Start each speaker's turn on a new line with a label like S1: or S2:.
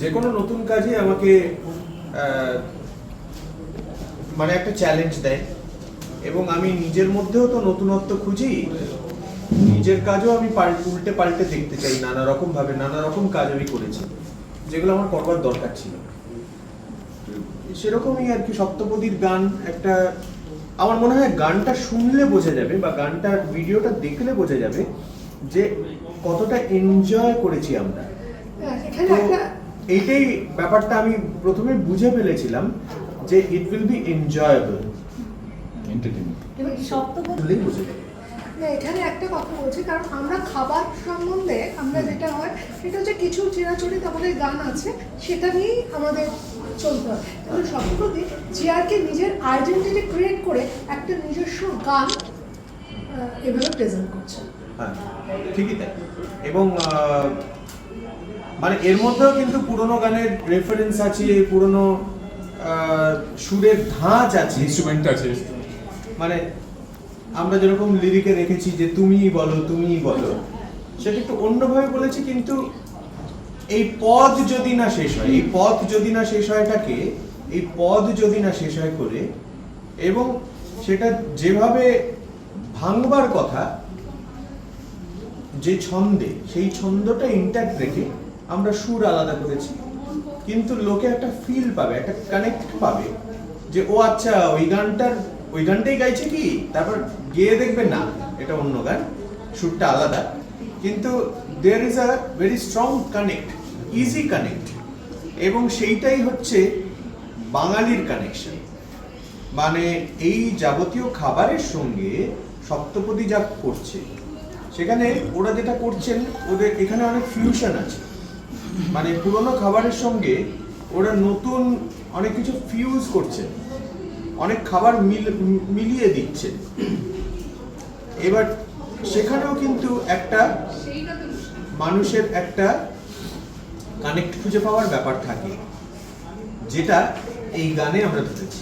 S1: যে কোনো নতুন কাজে আমাকে মানে একটা চ্যালেঞ্জ দেয়। এবং আমি নিজের মধ্যেও তো নতুনত্ব খুঁজি, নিজের কাজও আমি উল্টে পাল্টে দেখতে চাই নানা রকম ভাবে, নানা রকম কাজ আমি করেছি, যেগুলো আমার করবার দরকার ছিল। সেরকমই আর কি সপ্তপদীর গান একটা, আমার মনে হয় গানটা শুনলে বোঝা যাবে বা গানটার ভিডিওটা দেখলে বোঝা যাবে যে কতটা এনজয় করেছি আমরা। এইটাই ব্যাপারটা আমি প্রথমে বুঝে ফেলেছিলাম যে ইট উইল বি এনজয়েবল
S2: না, এখানে একটা কথা বলছি কারণ আমরা খাবার সম্বন্ধে আমরা যেটা হয় সেটা হচ্ছে কিছু চিরাচরিত আমাদের গান আছে সেটা নিয়েই আমাদের চলতে হয়। কিন্তু সম্প্রতি জিআরকে নিজের আইডেন্টিটি ক্রিয়েট করে একটা নিজস্ব গান এভাবে প্রেজেন্ট করছে।
S1: হ্যাঁ ঠিকই তাই। এবং মানে এর মধ্যেও কিন্তু পুরোনো গানের রেফারেন্স আছে পুরোনো সুরের ধাঁচ আছে।
S3: ইনস্ট্রুমেন্ট আছে
S1: মানে আমরা যেরকম লিরিকে রেখেছি যে তুমিই বলো তুমিই বলো সেটা একটু অন্যভাবে বলেছি কিন্তু এই পদ যদি না শেষ হয় এই পদ যদি না শেষ হয়টাকে এই পদ যদি না শেষ হয় করে এবং সেটা যেভাবে ভাঙবার কথা যে ছন্দে সেই ছন্দটা ইন্ট্যাক্ট রেখে আমরা সুর আলাদা করেছি। কিন্তু লোকে একটা ফিল পাবে, একটা কানেক্ট পাবে যে, ও আচ্ছা ওই গানটার, ওই গানটাই গাইছে কি? তারপর গেয়ে দেখবে, না, এটা অন্য গান, সুরটা আলাদা। কিন্তু there is a very strong connect easy connect এবং সেইটাই হচ্ছে বাঙালির কানেকশন মানে এই যাবতীয় খাবারের সঙ্গে সপ্তপদী যা করছে, সেখানে ওরা যেটা করছেন, ওদের এখানে অনেক ফিউশন আছে। মানে পুরনো খাবারের সঙ্গে ওরা নতুন অনেক কিছু ফিউজ করছে। অনেক খাবার মিল, মিলিয়ে দিচ্ছে। এবার সেখানেও কিন্তু একটা মানুষের একটা কানেক্ট খুঁজে পাওয়ার ব্যাপার থাকে, যেটা এই গানে আমরা ধরেছি।